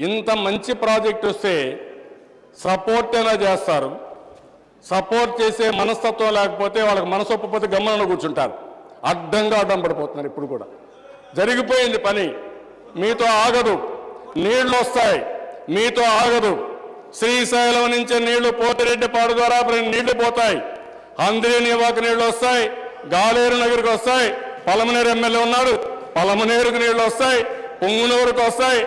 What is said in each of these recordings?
ఇంత మంచి ప్రాజెక్ట్ వస్తే సపోర్ట్ అయినా చేస్తారు? సపోర్ట్ చేసే మనస్తత్వం లేకపోతే వాళ్ళకి మనసు ఒప్పపోతే గమ్మన కూర్చుంటారు. అడ్డంగా అడ్డం పడిపోతున్నారు ఇప్పుడు కూడా. జరిగిపోయింది పని. మీతో ఆగదు. నీళ్ళు వస్తాయి. మీతో ఆగదు. శ్రీశైలం నుంచి నీళ్ళు పోతిరెడ్డిపాడు ద్వారా నీళ్ళు పోతాయి. అందరి నివాక నీళ్ళు వస్తాయి. గాలేరు నగరికి వస్తాయి. పలమనేరు ఎమ్మెల్యే ఉన్నాడు. పలమనేరుకు నీళ్ళు వస్తాయి. పొంగునూరుకు వస్తాయి.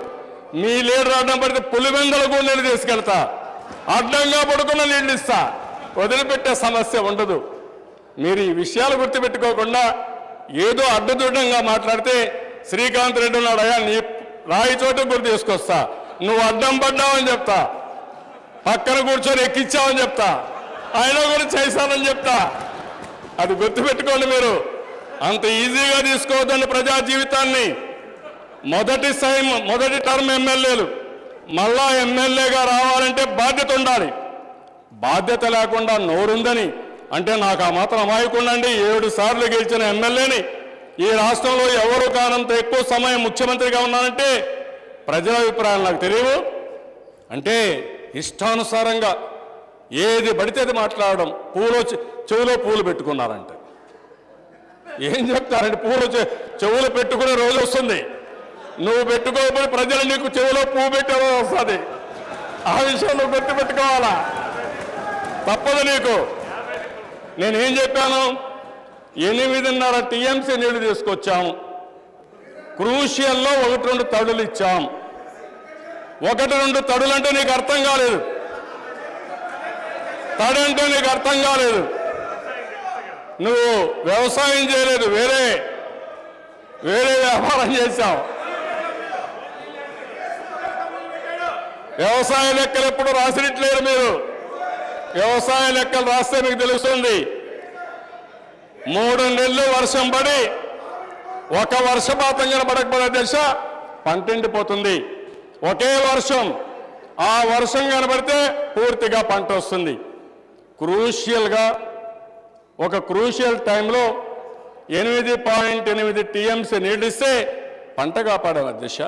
మీ లీడర్ అడ్డం పడితే పులివెందలు కూడా నీళ్ళు తీసుకెళ్తా. అడ్డంగా పడుకున్న నీళ్ళు ఇస్తా. వదిలిపెట్టే సమస్య ఉండదు. మీరు ఈ విషయాలు గుర్తుపెట్టుకోకుండా ఏదో అడ్డదుడ్డంగా మాట్లాడితే శ్రీకాంత్ రెడ్డి ఉన్నాడు అయ్యా నీ రాయి చోట గుర్తు తీసుకొస్తా. నువ్వు అడ్డం పడ్డావని చెప్తా. పక్కన కూర్చొని ఎక్కించావని చెప్తా. ఆయన కూడా చేశానని చెప్తా. అది గుర్తుపెట్టుకోండి మీరు. అంత ఈజీగా తీసుకోవద్దండి ప్రజా జీవితాన్ని. మొదటి సైమ్ మొదటి టర్మ్ ఎమ్మెల్యేలు. మళ్ళా ఎమ్మెల్యేగా రావాలంటే బాధ్యత ఉండాలి. బాధ్యత లేకుండా నోరుందని. అంటే నాకు ఆ మాత్రం అమాయకుండండి. ఏడు సార్లు గెలిచిన ఎమ్మెల్యేని. ఈ రాష్ట్రంలో ఎవరు కానంత ఎక్కువ సమయం ముఖ్యమంత్రిగా ఉన్నానంటే ప్రజల అభిప్రాయాలు నాకు తెలియవు. అంటే ఇష్టానుసారంగా ఏది పడితే అది మాట్లాడడం. పూలో చెవిలో చెవులో పూలు పెట్టుకున్నారంటే. ఏం చెప్తారంటే పూలు చెవులు పెట్టుకునే రోజు వస్తుంది. నువ్వు పెట్టుకోకపోతే ప్రజలు నీకు చెవిలో పువ్వు పెట్టే వస్తుంది. ఆ విషయం నువ్వు గుర్తు పెట్టుకోవాలా? తప్పదు నీకు. నేనేం చెప్పాను? ఎనిమిదిన్నర టీఎంసీ నీళ్ళు తీసుకొచ్చాము. క్రూషియల్లో ఒకటి రెండు తడులు ఇచ్చాం ఒకటి రెండు తడులు అంటే నీకు అర్థం కాలేదు. తడంటే నీకు అర్థం కాలేదు. నువ్వు వ్యవసాయం చేయలేదు వేరే. వేరే వ్యాపారం చేశావు. వ్యవసాయ లెక్కలు ఎప్పుడు రాసినట్లేరు మీరు? వ్యవసాయ లెక్కలు రాస్తే మీకు తెలుస్తుంది. మూడు నెలలు వర్షం పడి ఒక వర్షపాతం కనబడకపోతే దశ పంట ఎండిపోతుంది ఒకే వర్షం. ఆ వర్షం కనబడితే పూర్తిగా పంట వస్తుంది. క్రూషియల్గా ఒక క్రూషియల్ టైంలో ఎనిమిది పాయింట్ ఎనిమిది టీఎంసీ నీళ్ళిస్తే పంట కాపాడే దిశ.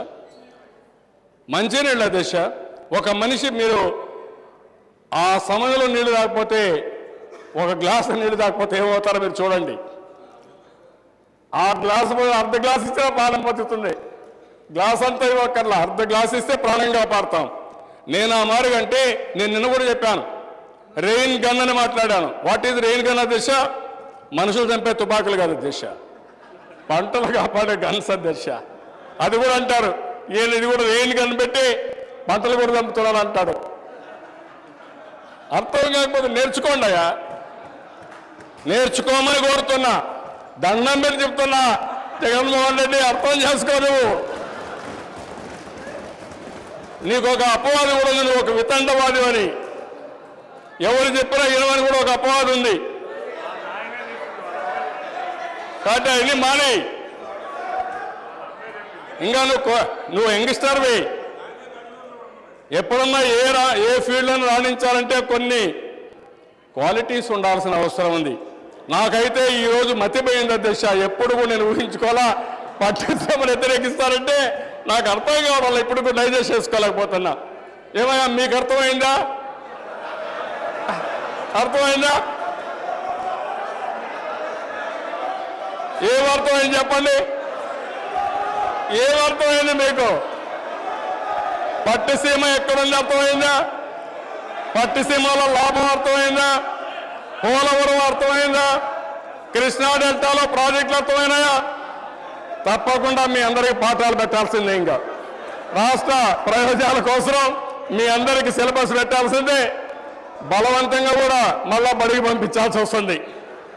మంచినీళ్ళ దిశ. ఒక మనిషి మీరు ఆ సమయంలో నీళ్ళు తాకపోతే ఒక గ్లాసు నీళ్ళు తాకపోతే ఏమవుతారో మీరు చూడండి. ఆ గ్లాసు అర్ధ గ్లాస్ ఇస్తే ప్రాణం బతుకుతుంది. గ్లాస్ అంతా ఇవ్వక్కర్లా. అర్ధ గ్లాస్ ఇస్తే ప్రాణం కాపాడతాం నేను ఆ మారుగంటే నేను నిన్న కూడా చెప్పాను. రెయిన్ గన్ అని మాట్లాడాను. వాట్ ఈజ్ రెయిన్ గన్ దిశ మనుషులు చంపే తుపాకులు కాదు దిశ పంటలు కాపాడే గన్స్ దిశ అది కూడా అంటారు. ఈయన ఇది కూడా రెయిన్ గన్ పెట్టి పంటలు కూడా చంపుతున్నాను అంటాడు అర్థం కాకపోతే నేర్చుకోండి అయ్యా. నేర్చుకోమని కోరుతున్నా. దండం పెట్టి చెప్తున్నా. జగన్మోహన్ రెడ్డి అర్థం చేసుకో నువ్వు. నీకు ఒక అపవాది కూడా ఉంది నువ్వు ఒక వితండవాది అని. ఎవరు చెప్పినా ఇనవని కూడా ఒక అపవాది ఉంది. కాబట్టి అవన్నీ మానే ఇంకా నువ్వు కో- నువ్వు యంగ్స్టర్వి ఎప్పుడన్నా ఏ రా ఏ ఫీల్డ్లను రాణించాలంటే కొన్ని క్వాలిటీస్ ఉండాల్సిన అవసరం ఉంది. నాకైతే ఈ రోజు మతిపోయింది అధ్యక్ష. ఎప్పుడు కూడా నేను ఊహించుకోవాలా? పట్టించమని వ్యతిరేకిస్తారంటే నాకు అర్థం కావడం ఇప్పుడు కూడా డైజెస్ట్ చేసుకోలేకపోతున్నా. ఏమయ్యా మీకు అర్థమైందా? అర్థమైందా? ఏం అర్థమైంది చెప్పండి? ఏం అర్థమైంది మీకు? పట్టిసీమ ఎక్కడుంది అర్థమైందా? పట్టుసీమలో లాభం అర్థమైందా? పోలవరం అర్థమైందా? కృష్ణా డెల్టాలో ప్రాజెక్టులు అర్థమైనాయా? తప్పకుండా మీ అందరికీ పాఠాలు పెట్టాల్సిందే ఇంకా. రాష్ట్ర ప్రయోజనాల కోసం మీ అందరికీ సిలబస్ పెట్టాల్సిందే. బలవంతంగా కూడా మళ్ళా బడికి పంపించాల్సి వస్తుంది.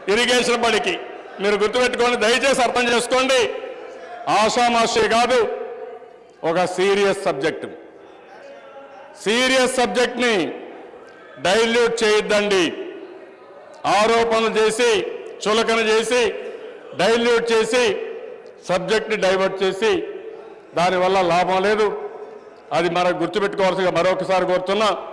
ఇరిగేషన్ బడికి. మీరు గుర్తుపెట్టుకోండి దయచేసి అర్థం చేసుకోండి. ఆషామాషి కాదు ఒక సీరియస్ సబ్జెక్టు. సీరియస్ సబ్జెక్ట్ని డైల్యూట్ చేయొద్దండి. ఆరోపణలు చేసి చులకన చేసి డైల్యూట్ చేసి సబ్జెక్ట్ని డైవర్ట్ చేసి దానివల్ల లాభం లేదు. అది మనకు గుర్తుపెట్టుకోవాల్సిగా మరొకసారి కోరుతున్నా.